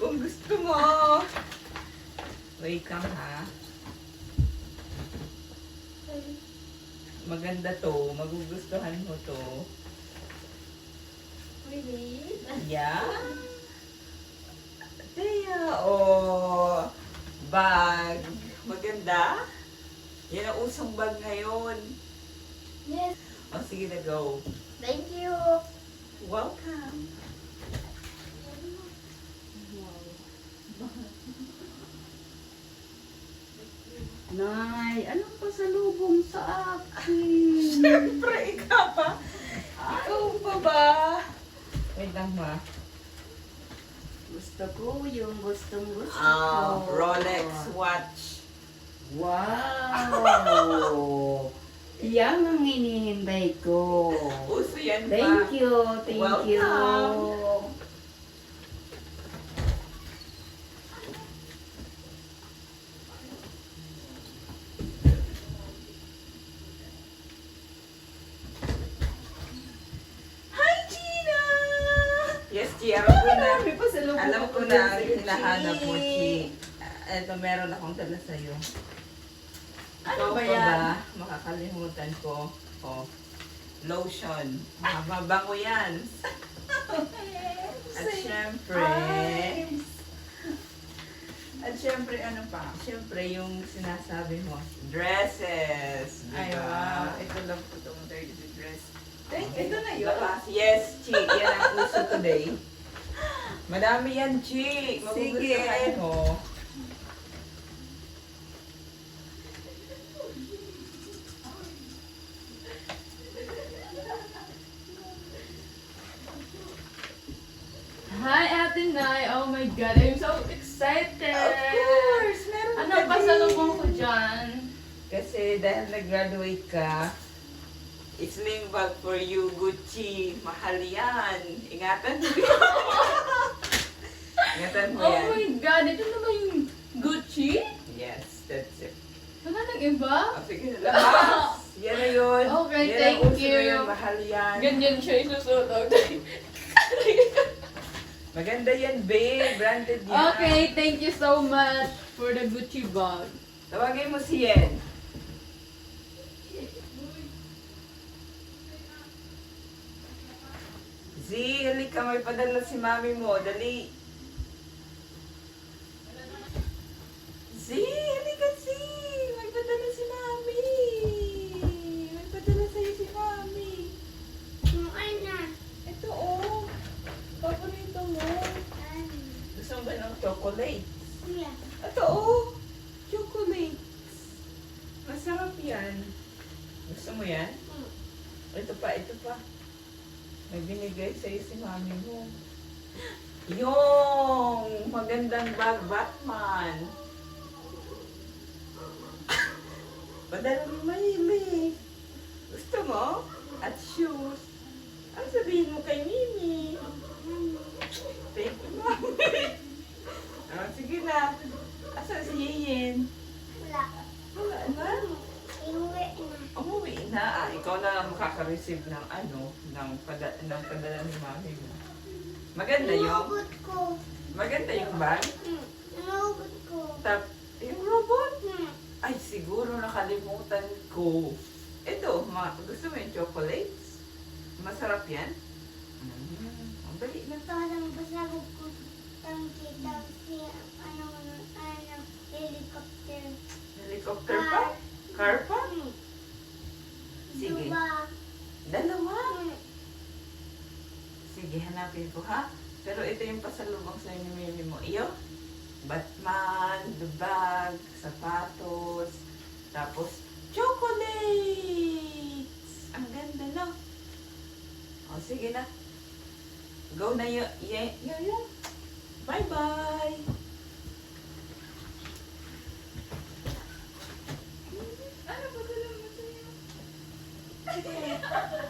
kung gusto mo. Wait lang ha. Maganda to. Magugustuhan mo to. Really? Yeah. Teya, oh. Bag. Maganda. Yan ang usong bag ngayon. Yes. O, sige na, go. Thank you. Welcome. Nay, anong pasalubong sa akin? Siyempre, ikaw pa. Ikaw pa ba? Wait lang, ma. Gusto ko yung gustong gusto Ah, ko. Rolex watch. Wow! Yan ang hinihintay ko. Uso yan pa. Thank you, thank you. Welcome. Hi, Gina! Yes, Chi. Alam ko na. May pasalubong Alam ako ko na sa ang hinahanap mo, Chi. Ito, meron akong dala sa'yo. Ano Ikaw ba pa yan? ba? Makakalimutan ko. Oh, lotion. Mabango yan. At syempre, at syempre, ano pa? Syempre, yung sinasabi mo, dresses. Ay, diba? wow. Ito lang po itong dirty dress. Thank ito na yun. Yes, Chi. Yan ang uso today. Madami yan, Chi. Magugustuhan mo. Hi, Ate Nay. Oh my God, I'm so excited. Of course, meron Ano ka pa din. sa lubong ko dyan? Kasi dahil nag-graduate ka, sling bag for you, Gucci. Mahal yan. Ingatan mo yan. Ingatan mo Oh yan. my God, ito na ba yung Gucci? Yes, that's it. Wala nang iba? Oh, sige na labas. Yan na yan thank uso you. Na yun. Mahal yan. Ganyan siya isusuot. Maganda yan, babe. Branded yan. okay, thank you so much for the Gucci bag. Tawagin mo si Yen. Z, halika. May padala si mami mo. Dali. Z. May padala si mami. May padala sa'yo si mami. Yung ano? Ito oh. Paborito mo. Ano? Gusto mo ba ng chocolate? Kuya. Ito oh. Chocolate. Masarap yan. Gusto mo yan? Hmm. Ito pa, ito pa. May binigay sa'yo si mami mo. Yung magandang bag, Batman. Padala ni Maili. Gusto mo? At shoes. Ang sabihin mo kay Mimi. Thank you, mami. ah, sige na. Asan si Yiyin? Wala. Wala na. Iuwi na. Umuwi na. Ah, ikaw na lang makaka-receive ng ano, ng, pada, ng padala ni mami mo. Maganda yung, Inugot ko. maganda yung bag. Hmm. Inugot ko. Tap, yung robot. Hmm. Ay, siguro nakalimutan ko. Ito, ma, gusto mo yung chocolates? Masarap yan? Mm, ang dali na. Parang basagod ko. Tangki, tangki. Ano, ano. Helicopter pa? Car pa? Hmm. Sige. Diba? Dalawa. Hmm. Hanapin ko ha. Pero ito yung pasalubong sa ni Mimi mo. Iyo? Batman, the bag, sapatos, tapos chocolates! Ang ganda no? O, sige na. Go na yun. Yeah, yeah, yeah. Bye-bye! Ano ba mo sa'yo?